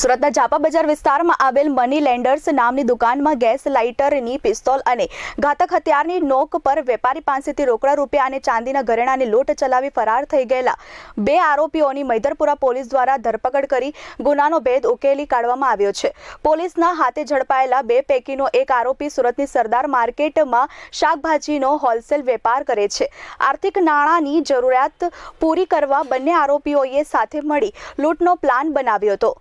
સુરતના જાપા બજાર વિસ્તારમાં આવેલ મની લેન્ડર્સ નામની દુકાનમાં ગેસ લાઇટરની પિસ્તોલ અને ઘાતક હથિયારની નોક પર વેપારી પાસેથી રોકડા રૂપિયા અને ચાંદીના ઘરેણાની લૂંટ ચલાવી ફરાર થઈ ગયેલા બે આરોપીઓની મૈદરપુરા પોલીસ દ્વારા ધરપકડ કરી ગુનાનો ભેદ ઉકેલી કાઢવામાં આવ્યો છે. પોલીસના હાથે ઝડપાયેલા બે પૈકીનો એક આરોપી સુરતની સરદાર માર્કેટમાં શાકભાજીનો હોલસેલ વેપાર કરે છે. આર્થિક નાણાંની જરૂરિયાત પૂરી કરવા બંને આરોપીઓએ સાથે મળી લૂંટનો પ્લાન બનાવ્યો હતો.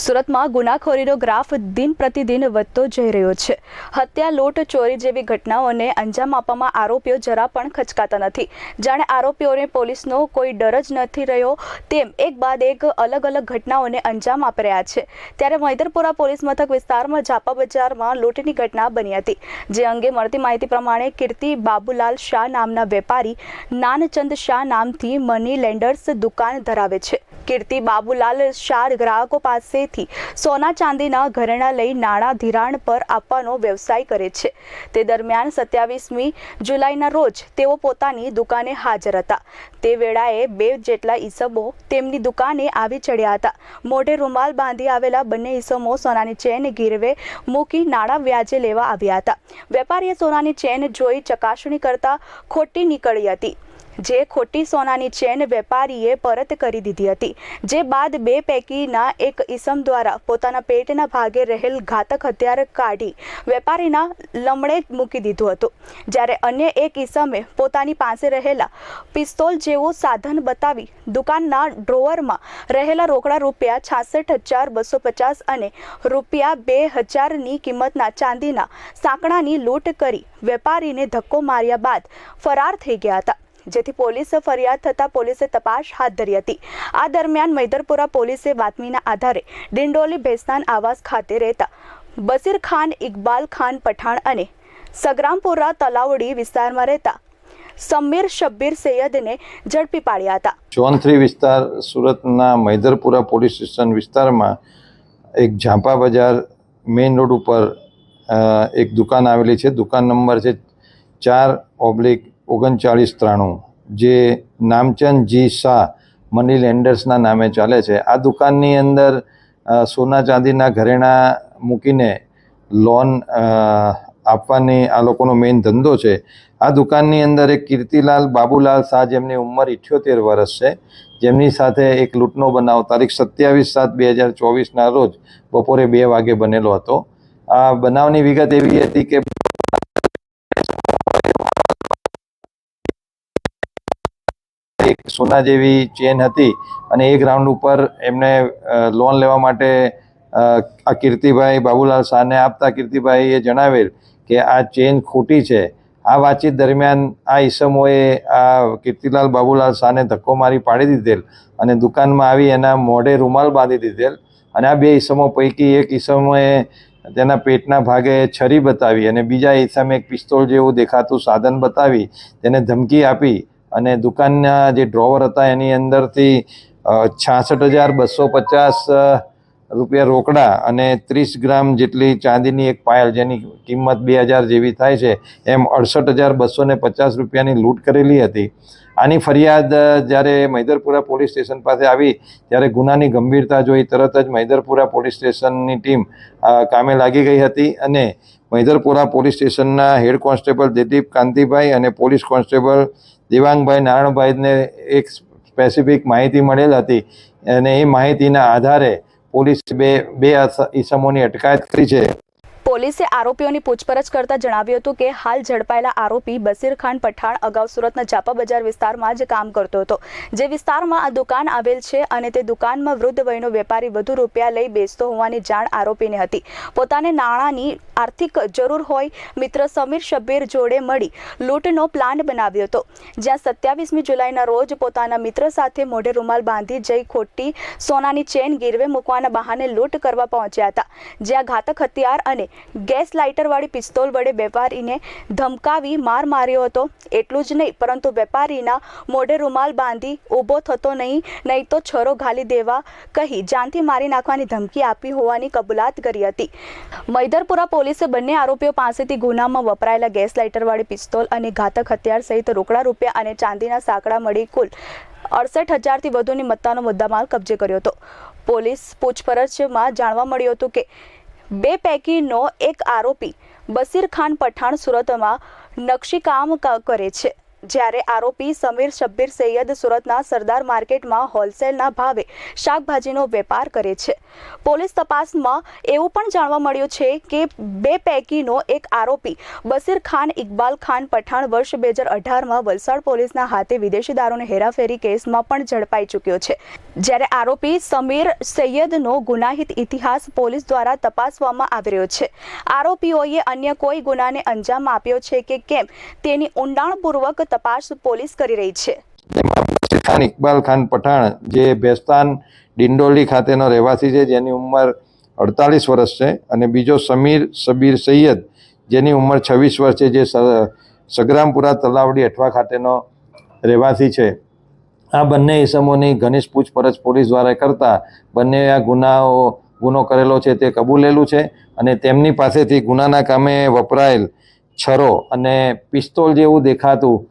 સુરતમાં ગુનાખોરીનો ગ્રાફ દિન પ્રતિદિન વધતો જઈ રહ્યો છે. હત્યા, લૂંટ, ચોરી જેવી ઘટનાઓને અંજામ આપવામાં આરોપીઓ જરા પણ ખચકાતા નથી. જાણે આરોપીઓને પોલીસનો કોઈ ડર જ નથી રહ્યો તેમ એક બાદ એક અલગ અલગ ઘટનાઓને અંજામ આપી રહ્યા છે. ત્યારે મૈદરપુરા પોલીસ મથક વિસ્તારમાં ઝાપા બજારમાં લૂંટની ઘટના બની હતી. જે અંગે મળતી માહિતી પ્રમાણે કીર્તિ બાબુલાલ શાહ નામના વેપારી નાનચંદ શાહ નામથી મની લેન્ડર્સ દુકાન ધરાવે છે. કીર્તિ બાબુલાલ શાહ ગ્રાહકો પાસેથી સોના ચાંદીના ઘરેણા લઈ નાણાં ધિરાણ પર આપવાનો વ્યવસાય કરે છે. તે દરમિયાન સત્યાવીસમી જુલાઈના રોજ તેઓ પોતાની દુકાને હાજર હતા. તે વેળાએ બે જેટલા ઈસમો તેમની દુકાને આવી ચડ્યા હતા. મોઢે રૂમાલ બાંધી આવેલા બંને ઈસમો સોનાની ચેન ગીરવે મૂકી નાણાં વ્યાજે લેવા આવ્યા હતા. વેપારીએ સોનાની ચેન જોઈ ચકાસણી કરતા ખોટી નીકળી હતી. જે ખોટી સોનાની ચેન વેપારીએ પરત કરી દીધી હતી, જે બાદ બે પૈકીના એક ઈસમ દ્વારા પોતાના પેટના ભાગે રહેલ ઘાતક હથિયાર કાઢી વેપારીના લમણે મૂકી દીધું હતું. જ્યારે અન્ય એક ઈસમે પોતાની પાસે રહેલા પિસ્તોલ જેવું સાધન બતાવી દુકાનના ડ્રોવરમાં રહેલા રોકડા રૂપિયા છાસઠ હજાર બસો પચાસ અને રૂપિયા બે હજારની કિંમતના ચાંદીના સાંકડાની લૂંટ કરી વેપારીને ધક્કો માર્યા બાદ ફરાર થઈ ગયા હતા. જેથી પોલીસ ફરિયાદ થતાં પોલીસે તપાસ હાથ ધરી હતી. આ દરમિયાન મૈદરપુરા પોલીસે બાતમીના આધારે ડિંડોલી ભેસ્તાન આવાસ ખાતે રહેતા બસીર ખાન, ઇકબાલ ખાન પઠાણ અને સગ્રામપુરા તલાવડી વિસ્તારમાં રહેતા સમીર શબ્બીર સૈયદને ઝડપી પાડ્યા હતા. જોન થ્રી વિસ્તાર સુરતના મૈદરપુરા પોલીસ સ્ટેશન વિસ્તારમાં એક ઝાંપા બજાર મેઇન રોડ ઉપર એક દુકાન આવેલી છે. દુકાન નંબર છે ચાર ઓબ્લિક ઓગણચાળીસ ત્રાણું, જે નામચંદ જી શાહ મની લેન્ડર્સના નામે ચાલે છે. આ દુકાનની અંદર સોના ચાંદીના ઘરેણાં મૂકીને લોન આપવાની આ લોકોનો મેઇન ધંધો છે. આ દુકાનની અંદર એક કીર્તિલાલ બાબુલાલ શાહ જેમની ઉંમર ઇઠ્યોતેર વર્ષ છે. જેમની સાથે એક લૂંટનો બનાવ તારીખ સત્યાવીસ સાત બે હજાર ચોવીસના રોજ બપોરે બે વાગે બનેલો હતો. આ બનાવની વિગત એવી હતી કે એક સોના જેવી ચેન હતી અને એ ગ્રાઉન્ડ ઉપર એમને લોન લેવા માટે આ કીર્તિભાઈ બાબુલાલ શાહને આપતા કીર્તિભાઈએ જણાવેલ કે આ ચેન ખોટી છે. આ વાતચીત દરમિયાન આ ઈસમોએ આ કીર્તિલાલ બાબુલાલ શાહને ધક્કો મારી પાડી દીધેલ અને દુકાનમાં આવી એના મોઢે રૂમાલ બાંધી દીધેલ અને આ બે ઈસમો પૈકી એક ઈસમોએ તેના પેટના ભાગે છરી બતાવી અને બીજા ઈસમે એક પિસ્તોલ જેવું દેખાતું સાધન બતાવી તેને ધમકી આપી અને દુકાનના જે ડ્રોવર હતા એની અંદરથી છાસઠ હજાર બસો પચાસ રૂપિયા રોકડા અને ત્રીસ ગ્રામ જેટલી ચાંદીની એક પાયલ જેની કિંમત બે હજાર જેવી થાય છે, એમ અડસઠ હજાર બસો ને પચાસ રૂપિયાની લૂંટ કરેલી હતી. આની ફરિયાદ જ્યારે મૈદરપુરા પોલીસ સ્ટેશન પાસે આવી, ત્યારે ગુનાની ગંભીરતા જોઈ તરત જ મૈદરપુરા પોલીસ સ્ટેશનની ટીમ કામે લાગી ગઈ હતી અને મૈદરપુરા પોલીસ સ્ટેશનના હેડ કોન્સ્ટેબલ દિલીપ કાંતિભાઈ અને પોલીસ કોન્સ્ટેબલ દિવાંગભાઈ નારાયણભાઈને એક સ્પેસિફિક માહિતી મળેલ હતી અને એ માહિતીના આધારે પોલીસ બે બે ઈસમોની અટકાયત કરી છે. પોલીસે આરોપીઓની પૂછપરછ કરતા જણાવ્યું હતું કે હાલ ઝડપાયેલા આરોપી બસીર ખાન પઠાણ અગાઉ સુરતના જાપા બજાર વિસ્તારમાં જ કામ કરતો હતો. જે વિસ્તારમાં આ દુકાન આવેલ છે અને તે દુકાનમાં વૃદ્ધ વયનો વેપારી વધુ રૂપિયા લઈ બેસતો હોવાની જાણ આરોપીને હતી. પોતાને નાણાંની આર્થિક જરૂર હોય, મિત્ર સમીર શબ્બીર જોડે મળી લૂંટનો પ્લાન બનાવ્યો હતો. જ્યાં સત્યાવીસમી જુલાઈના રોજ પોતાના મિત્ર સાથે મોઢે રૂમાલ બાંધી જઈ ખોટી સોનાની ચેન ગીરવે મૂકવાના બહાને લૂંટ કરવા પહોંચ્યા હતા. જ્યાં ઘાતક હથિયાર અને ગેસ લાઇટરવાળી પિસ્તોલ વડે વેપારીને ધમકાવી માર માર્યો હતો. એટલું જ નહીં, પરંતુ વેપારીના મોઢે રૂમાલ બાંધી ઊભો થતો નહીં નહીં તો છરો ઘાલી દેવા કહી જાનથી મારી નાખવાની ધમકી આપી હોવાની કબૂલાત કરી હતી. મૈદરપુરા પોલીસે બંને આરોપીઓ પાસેથી ગુનામાં વપરાયેલા ગેસ લાઇટરવાળી પિસ્તોલ અને ઘાતક હથિયાર સહિત રોકડા રૂપિયા અને ચાંદીના સાંકડા મળી કુલ અડસઠ હજારથી વધુની મત્તાનો મુદ્દામાલ કબજે કર્યો હતો. પોલીસ પૂછપરછમાં જાણવા મળ્યું હતું કે બે પૈકીનો એક આરોપી બસીર ખાન પઠાણ સુરતમાં નકશીકામ કરે છે. જ્યારે આરોપી સમીર શબ્બીર સૈયદ સુરતના સરદાર માર્કેટમાં હોલસેલના ભાવે શાકભાજીનો વેપાર કરે છે. પોલીસ તપાસમાં એવું પણ જાણવા મળ્યું છે કે બે પૈકીનો એક આરોપી બસીર ખાન ઇકબાલ ખાન પઠાણ વર્ષ બે હજાર અઢારમાં વલસાડ પોલીસના હાથે વિદેશી દારૂની હેરાફેરી કેસમાં પણ ઝડપાઈ ચૂક્યો છે. જ્યારે આરોપી સમીર સૈયદનો ગુનાહિત ઇતિહાસ પોલીસ દ્વારા તપાસવામાં આવી રહ્યો છે. આરોપીઓએ અન્ય કોઈ ગુનાને અંજામ આપ્યો છે કે કેમ? તેની ઊંડાણપૂર્વક તપાસ પોલીસ કરી રહી છે. ખાન ઇકબાલ ખાન પઠાણ, જે ભેસ્તાન ડિંડોલી ખાતેનો રહેવાસી છે, જેની ઉંમર અડતાલીસ વર્ષ છે, અને બીજો સમીર સબીર સૈયદ, જેની ઉંમર છવ્વીસ વર્ષ છે, જે સગ્રામપુરા તલાવડી અઠવા ખાતેનો રહેવાસી છે. આ બંને ઇસમોની ઘનિષ્ઠ પૂછપરછ પોલીસ દ્વારા કરતા બંને આ ગુનાઓ, ગુનો કરેલો છે તે કબૂલેલું છે, અને તેમની પાસેથી ગુનાના કામે વપરાયેલ છરો અને પિસ્તોલ જેવું દેખાતું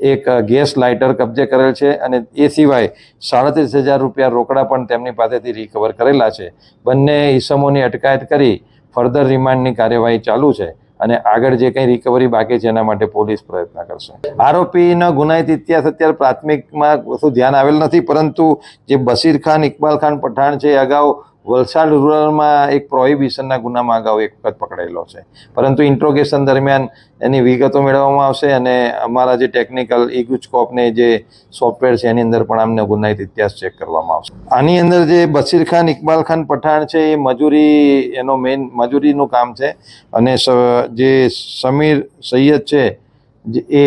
એક ગેસ લાઇટર કબજે કરેલ છે અને એ સિવાય સાડત્રીસ હજાર રૂપિયા રોકડા પણ તેમની પાસેથી રિકવર કરેલા છે. બંને ઈસમોની અટકાયત કરી ફર્ધર રિમાન્ડની કાર્યવાહી ચાલુ છે અને આગળ જે કંઈ રિકવરી બાકી છે એના માટે પોલીસ પ્રયત્ન કરશે. આરોપીનો ગુનાહિત ઇતિહાસ અત્યારે પ્રાથમિકમાં શું ધ્યાન આવેલ નથી, પરંતુ જે બશીર ખાન, ઇકબાલ ખાન પઠાણ છે અગાઉ વલસાડ રૂરલમાં એક પ્રોહિબિશનના ગુનામાં અગાઉ એક વખત પકડાયેલો છે. પરંતુ ઇન્ટ્રોગેશન દરમિયાન એની વિગતો મેળવવામાં આવશે અને અમારા જે ટેકનિકલ ઇગુચકોપને જે સોફ્ટવેર છે એની અંદર પણ અમને ગુનાહિત ઇતિહાસ ચેક કરવામાં આવશે. આની અંદર જે બશીર ખાન, ઇકબાલ ખાન પઠાણ છે, એ મજૂરી, એનો મેઇન મજૂરીનું કામ છે અને જે સમીર સૈયદ છે એ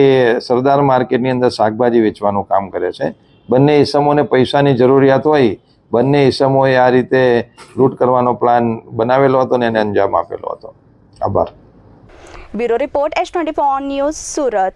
સરદાર માર્કેટની અંદર શાકભાજી વેચવાનું કામ કરે છે. બંને ઇસમોને પૈસાની જરૂરિયાત હોય બંને ઈસમોએ આ રીતે લૂંટ કરવાનો પ્લાન બનાવેલો હતો ને એને અંજામ આપેલો હતો. આભાર. Bureau report S twenty news Surat.